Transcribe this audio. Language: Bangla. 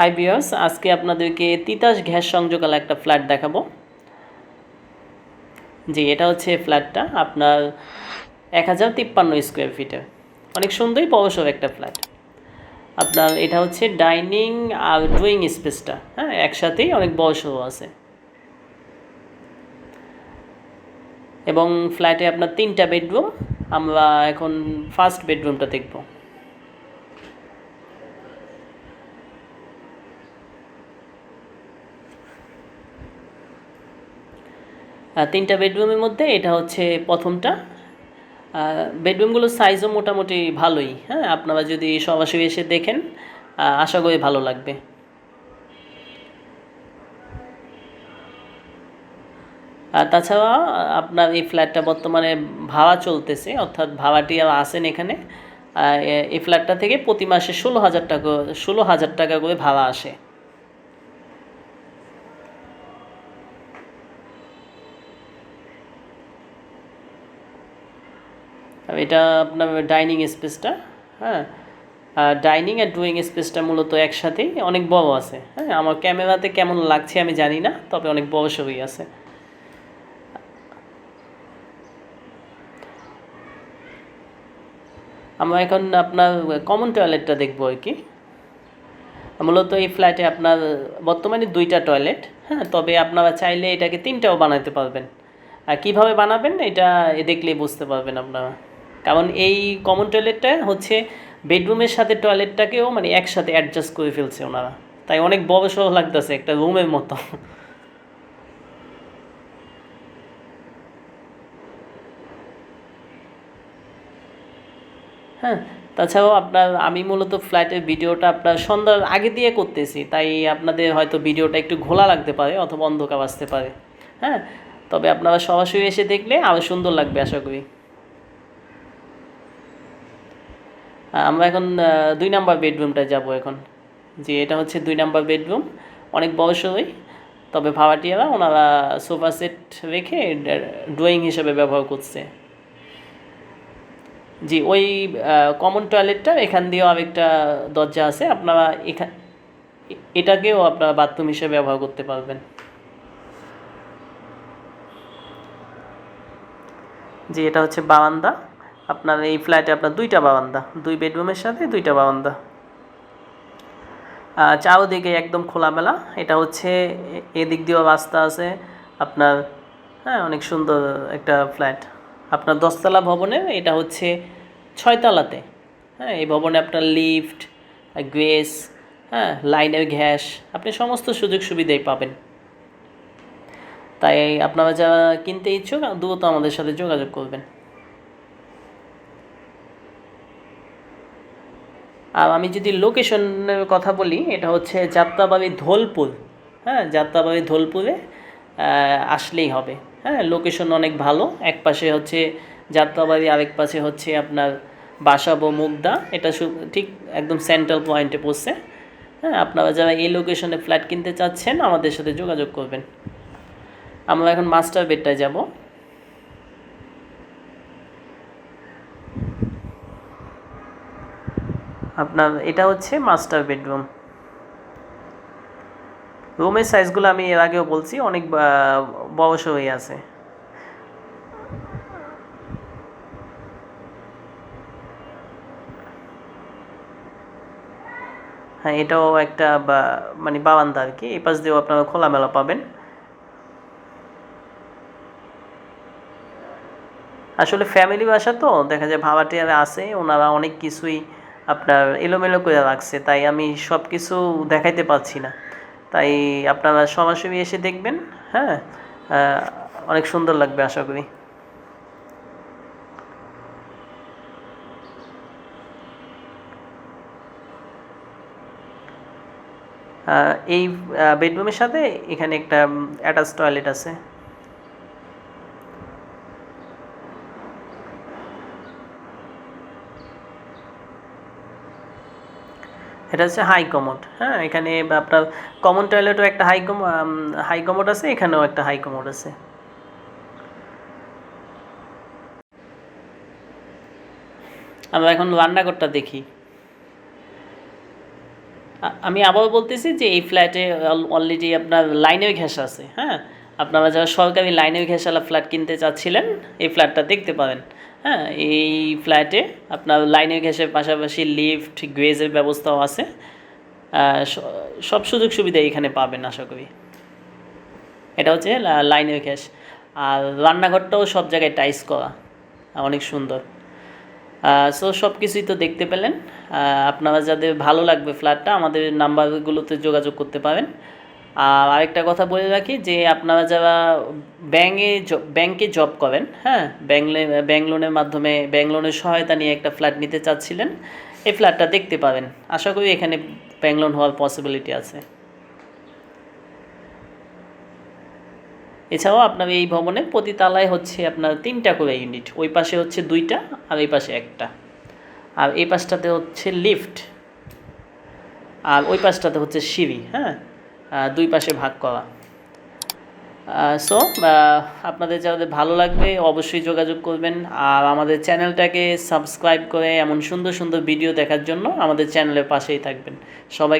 হাই বিয়ার্স আজকে আপনাদেরকে তিতাস গ্যাস সংযোগাল একটা ফ্ল্যাট দেখাবো। জি, এটা হচ্ছে ফ্ল্যাটটা, আপনার এক হাজার তিপ্পান্ন স্কোয়ার ফিটের অনেক সুন্দরই পরসর একটা ফ্ল্যাট। আপনার, এটা হচ্ছে ডাইনিং আর ড্রয়িং স্পেসটা হ্যাঁ একসাথেই অনেক বড়সড় আছে। এবং ফ্ল্যাটে আপনার তিনটা বেডরুম, আমরা এখন ফার্স্ট বেডরুমটা দেখব। তিনটা বেডরুমের মধ্যে, এটা হচ্ছে প্রথমটা। বেডরুমগুলোর সাইজও মোটামুটি ভালোই হ্যাঁ? আপনারা যদি সরাসরি এসে দেখেন আশা করি ভালো লাগবে। আর তাছাড়া, আপনার এই ফ্ল্যাটটা বর্তমানে ভাড়া চলতেছে, অর্থাৎ ভাড়াটি আর আসেন এখানে। এই ফ্ল্যাটটা থেকে প্রতি মাসে ষোলো হাজার টাকা, ষোলো হাজার টাকা করে ভাড়া আসে। এটা আপনার ডাইনিং স্পেসটা হ্যাঁ? ডাইনিং আর ড্রয়িং স্পেসটা মূলত একসাথেই অনেক বড় আছে হ্যাঁ? আমার ক্যামেরাতে কেমন লাগছে আমি জানি না, তবে অনেক বড় সবই আছে। আমরা এখন আপনার কমন টয়লেটটা দেখব আর কি। মূলত এই ফ্ল্যাটে আপনার বর্তমানে দুইটা টয়লেট হ্যাঁ? তবে আপনারা চাইলে এটাকে তিনটাও বানাতে পারবেন। আর কীভাবে বানাবেন এটা দেখলেই বুঝতে পারবেন আপনারা। কারণ এই কমন টয়লেটটা হচ্ছে বেডরুমের সাথে টয়লেটটাকেও মানে একসাথে অ্যাডজাস্ট করে ফেলছে ওনারা। তাই অনেক বড় সড় লাগতেছে একটা রুমের মতো। হ্যাঁ তাছাড়াও আপনার, আমি মূলত ফ্ল্যাটের ভিডিওটা আপনার সন্ধ্যার আগে দিয়ে করতেছি, তাই আপনাদের হয়তো ভিডিওটা একটু ঘোলা লাগতে পারে অথবা অন্ধকার আসতে পারে। হ্যাঁ তবে আপনারা সরাসরি এসে দেখলে আরও সুন্দর লাগবে, আশা করি। আমরা এখন দুই নাম্বার বেডরুমটা যাব এখন। যে এটা হচ্ছে দুই নাম্বার বেডরুম, অনেক বয়সই তবে ভাড়াটিয়ারা ওনারা সোফা সেট রেখে ড্রয়িং হিসেবে ব্যবহার করছে। জি, ওই কমন টয়লেটটা, এখান দিয়েও আরেকটা দরজা আছে, আপনারা এখান এটাকেও আপনারা বাথরুম হিসেবে ব্যবহার করতে পারবেন। জি, এটা হচ্ছে বারান্দা। আপনার এই ফ্ল্যাটে আপনার দুইটা বারান্দা, দুই বেডরুমের সাথে দুইটা বারান্দা। চারোদিকে একদম খোলামেলা। এটা হচ্ছে এদিক দিয়েও রাস্তা আছে, আপনার হ্যাঁ অনেক সুন্দর একটা ফ্ল্যাট আপনার দশতলা ভবনে এটা হচ্ছে ছয়তলাতে। হ্যাঁ এই ভবনে আপনার লিফট গ্রেস হ্যাঁ লাইনের গ্যাস, আপনি সমস্ত সুযোগ সুবিধাই পাবেন। তাই আপনারা যারা কিনতে ইচ্ছুক, দ্রুত আমাদের সাথে যোগাযোগ করবেন। আমি যদি লোকেশনের কথা বলি, এটা হচ্ছে যাত্রাবাড়ি ধোলপুর। হ্যাঁ যাত্রাবাড়ি ধোলপুরে আসলেই হবে। হ্যাঁ লোকেশন অনেক ভালো। এক পাশে হচ্ছে যাত্রাবাড়ি, আরেক পাশে হচ্ছে আপনার বাসাবো মুগদা। এটা ঠিক একদম সেন্ট্রাল পয়েন্টে পড়ছে। হ্যাঁ আপনারা যারা এই লোকেশনে ফ্ল্যাট কিনতে চাচ্ছেন, আমাদের সাথে যোগাযোগ করবেন। আমরা এখন মাস্টার বেডটায় যাব। আপনার, এটা হচ্ছে মাস্টার বেডরুম রুমের সাইজগুলো আমি এর আগেও বলছি, অনেক বা- বড় হয়ে আছে। হ্যাঁ এটাও একটা মানে বারান্দা আর কি, এই পাশ দিয়েও আপনারা খোলামেলা পাবেন। আসলে ফ্যামিলি বাসা তো, দেখা যায় ভাড়াটিয়ারা আছে, ওনারা অনেক কিছুই আপনার এলোমেলো করে রাখছে, তাই আমি সব কিছু দেখাইতে পারছি না। তাই আপনারা সরাসরি এসে দেখবেন হ্যাঁ? অনেক সুন্দর লাগবে আশা করি। এই বেডরুমের সাথে এখানে একটা অ্যাটাচ টয়লেট আছে। এটা হচ্ছে হাই কমোড হ্যাঁ? এখানে আপনার কমন টয়লেটও একটা হাই কম হাই কমোড আছে, এখানেও একটা হাই কমোড আছে। আমরা এখন রান্নাঘরটা দেখি। আমি আবার বলতেছি যে এই ফ্ল্যাটে অলরেডি আপনার লাইনের ঘেঁষ আছে হ্যাঁ? আপনারা যারা সরকারি লাইনের ঘেঁষালা ফ্ল্যাট কিনতে চাচ্ছিলেন, এই ফ্ল্যাটটা দেখতে পারেন হ্যাঁ এই ফ্ল্যাটে আপনার লাইনের ঘেঁষের পাশাপাশি লিফট গ্রেজের ব্যবস্থাও আছে। সব সুযোগ সুবিধা এখানে পাবেন, আশা করি। এটা হচ্ছে লাইনের ঘেঁষ। আর রান্নাঘরটাও সব জায়গায় টাইস করা, অনেক সুন্দর। সো সব কিছুই তো দেখতে পেলেন। আপনারা যাদের ভালো লাগবে ফ্ল্যাটটা আমাদের নাম্বারগুলোতে যোগাযোগ করতে পারেন। আর আরেকটা কথা বলে রাখি যে আপনারা যারা ব্যাঙ্কে ব্যাংকে জব করেন হ্যাঁ ব্যাংক ব্যাংক লোনের মাধ্যমে, ব্যাংক লোনের সহায়তা নিয়ে একটা ফ্ল্যাট নিতে চাচ্ছিলেন, এই ফ্ল্যাটটা দেখতে পাবেন। আশা করি এখানে ব্যাংক লোন হওয়ার পসিবিলিটি আছে। এছাড়াও আপনার এই ভবনে প্রতি তালায় হচ্ছে আপনার তিনটা করে ইউনিট ওই পাশে হচ্ছে দুইটা আর এই পাশে একটা। আর এই পাশটাতে হচ্ছে লিফট আর ওই পাশটাতে হচ্ছে সিঁড়ি হ্যাঁ। দুই পাশে ভাগ করা। সো আপনাদের যাদের ভালো লাগবে অবশ্যই যোগাযোগ করবেন। আর আমাদের চ্যানেলটাকে সাবস্ক্রাইব করে এমন সুন্দর সুন্দর ভিডিও দেখার জন্য আমাদের চ্যানেলের পাশেই থাকবেন। সবাইকে